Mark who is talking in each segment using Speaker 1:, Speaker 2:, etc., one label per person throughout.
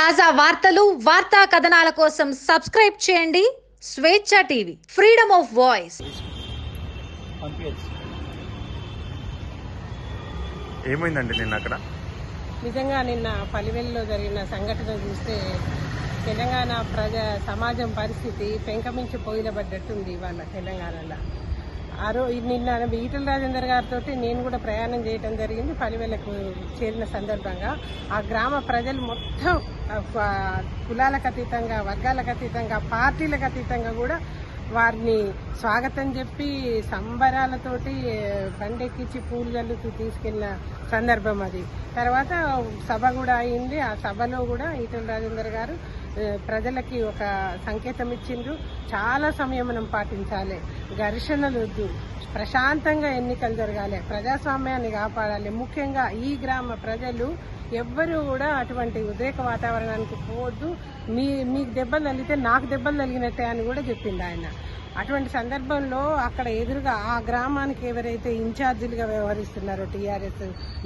Speaker 1: తాజా వార్తలు వార్తా కథనాల కోసం సబ్స్క్రైబ్ చేయండి. స్వేచ్ఛ టీవీ ఫ్రీడమ్ ఆఫ్ వాయిస్.
Speaker 2: ఏమైందండి నిన్న అక్కడ?
Speaker 3: నిజంగా నిన్న పలివెల్లో జరిగిన సంఘటన చూస్తే తెలంగాణ ప్రజ సమాజం పరిస్థితి పెంకమించి పొయ్యిలబడ్డట్టుంది ఇవాళ తెలంగాణలో. ఆ రోజు నిన్న ఈటల రాజేందర్ గారితో నేను కూడా ప్రయాణం చేయడం జరిగింది పలివెలకు చేరిన సందర్భంగా. ఆ గ్రామ ప్రజలు మొత్తం కులాలకు అతీతంగా వర్గాలకు అతీతంగా పార్టీలకు అతీతంగా కూడా వారిని స్వాగతం చెప్పి సంబరాలతోటి బండెక్కించి పూలు జల్లుతూ తీసుకెళ్ళిన సందర్భం అది. తర్వాత సభ కూడా అయింది. ఆ సభలో కూడా ఈటల రాజేందర్ గారు ప్రజలకి ఒక సంకేతం ఇచ్చిండ్రు. చాలా సమయం మనం పాటించాలి. ఘర్షణలు వద్దు ప్రశాంతంగా ఎన్నికలు జరగాలి. ప్రజాస్వామ్యాన్ని కాపాడాలి. ముఖ్యంగా ఈ గ్రామ ప్రజలు ఎవ్వరూ కూడా అటువంటి ఉద్రేక వాతావరణానికి పోవద్దు. మీ మీకు దెబ్బలు తగిలితే నాకు దెబ్బలు తగిలినట్టే అని కూడా చెప్పింది ఆయన. అటువంటి సందర్భంలో అక్కడ ఎదురుగా ఆ గ్రామానికి ఎవరైతే ఇన్ఛార్జీలుగా వ్యవహరిస్తున్నారో టీఆర్ఎస్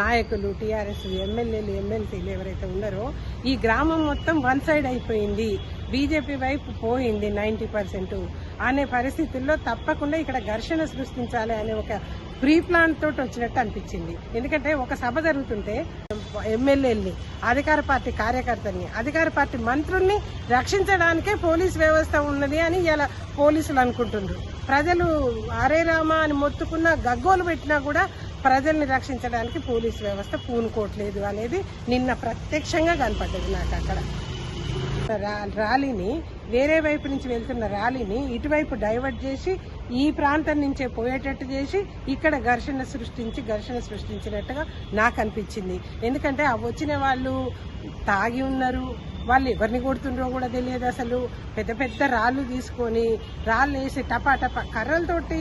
Speaker 3: నాయకులు టీఆర్ఎస్ ఎమ్మెల్యేలు ఎమ్మెల్సీలు ఎవరైతే ఉన్నారో ఈ గ్రామం మొత్తం వన్ సైడ్ అయిపోయింది. బీజేపీ వైపు పోయింది నైంటీ పర్సెంట్. అనే పరిస్థితుల్లో తప్పకుండా ఇక్కడ ఘర్షణ సృష్టించాలి అనే ఒక ప్రీ ప్లాన్ తోటి వచ్చినట్టు అనిపించింది. ఎందుకంటే ఒక సభ జరుగుతుంటే ఎమ్మెల్యేల్ని అధికార పార్టీ కార్యకర్తల్ని అధికార పార్టీ మంత్రుల్ని రక్షించడానికే పోలీస్ వ్యవస్థ ఉన్నది అని ఇలా పోలీసులు అనుకుంటుండ్రు ప్రజలు అరే రామా అని మొత్తుకున్న గగ్గోలు పెట్టినా కూడా ప్రజల్ని రక్షించడానికి పోలీస్ వ్యవస్థ పూనుకోవట్లేదు అనేది నిన్న ప్రత్యక్షంగా కనపడ్డది నాకు అక్కడ. రా- ర్యాలీని వేరే వైపు నుంచి వెళ్తున్న ర్యాలీని ఇటువైపు డైవర్ట్ చేసి ఈ ప్రాంతం నుంచే పోయేటట్టు చేసి ఇక్కడ ఘర్షణ సృష్టించి ఘర్షణ సృష్టించినట్టుగా నాకు అనిపించింది. ఎందుకంటే ఆ వచ్చిన వాళ్ళు తాగి ఉన్నారు. వాళ్ళు ఎవరిని కొడుతుండ్రో కూడా తెలియదు అసలు. పెద్ద పెద్ద రాళ్ళు తీసుకొని రాళ్ళు వేసి టపా టపా కర్రలతోటి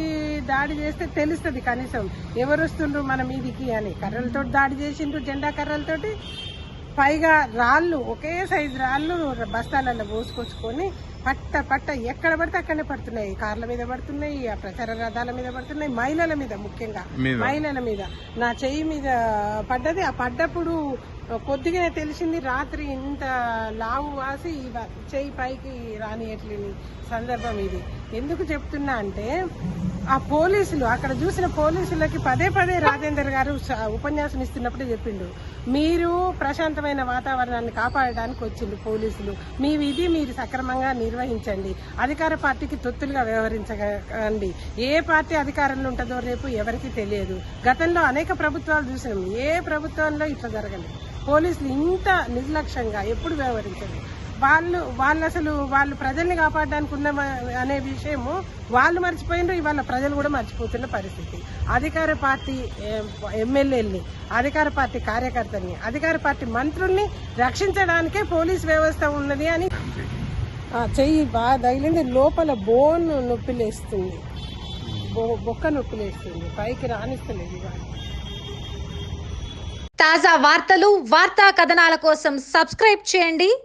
Speaker 3: దాడి చేస్తే తెలుస్తుంది కనీసం ఎవరు వస్తుండ్రు మన మీదికి అని. కర్రలతోటి దాడి చేసిండ్రు జెండా కర్రలతోటి. పైగా రాళ్ళు ఒకే సైజు రాళ్ళు బస్తాలలో పోసుకొచ్చుకొని పట్ట పట్ట ఎక్కడ పడితే అక్కడనే పడుతున్నాయి. కార్ల మీద పడుతున్నాయి ఆ ప్రచార రథాల మీద పడుతున్నాయి మహిళల మీద ముఖ్యంగా? మహిళల మీద. నా చెయ్యి మీద పడ్డది. ఆ పడ్డప్పుడు కొద్దిగానే తెలిసింది రాత్రి ఇంత లావు వాసి చెయ్యి పైకి రానియట్లేని సందర్భం ఇది. ఎందుకు చెప్తున్నా అంటే ఆ పోలీసులు అక్కడ చూసిన పోలీసులకి పదే పదే రాజేందర్ గారు ఉపన్యాసం ఇస్తున్నప్పుడే చెప్పిండు. మీరు ప్రశాంతమైన వాతావరణాన్ని కాపాడడానికి వచ్చిండు పోలీసులు. మీ విధి మీరు సక్రమంగా నిర్వహించండి. అధికార పార్టీకి తొత్తులుగా వ్యవహరించకండి. ఏ పార్టీ అధికారంలో ఉంటుందో రేపు ఎవరికి తెలియదు. గతంలో అనేక ప్రభుత్వాలు చూసినాం. ఏ ప్రభుత్వంలో ఇట్లా జరగలేదు. పోలీసులు ఇంత నిర్లక్ష్యంగా ఎప్పుడు వ్యవహరించలేదు. వాళ్ళు వాళ్ళు అసలు వాళ్ళు ప్రజల్ని కాపాడడానికి ఉన్న అనే విషయము వాళ్ళు మర్చిపోయినారు ఇవాళ ప్రజలు కూడా మర్చిపోతున్న పరిస్థితి. అధికార పార్టీ ఎమ్మెల్యేలని అధికార పార్టీ కార్యకర్తల్ని అధికార పార్టీ మంత్రుల్ని రక్షించడానికే పోలీస్ వ్యవస్థ ఉన్నది అని చెయ్యి బాగా తగిలింది. లోపల బోన్ నొప్పిలేస్తుంది. బొ- బొక్క నొప్పిలేస్తుంది. పైకి రాణిస్తలేదు ఇవాళ.
Speaker 1: తాజా వార్తలు వార్తా కథనాల కోసం సబ్స్క్రైబ్ చేయండి.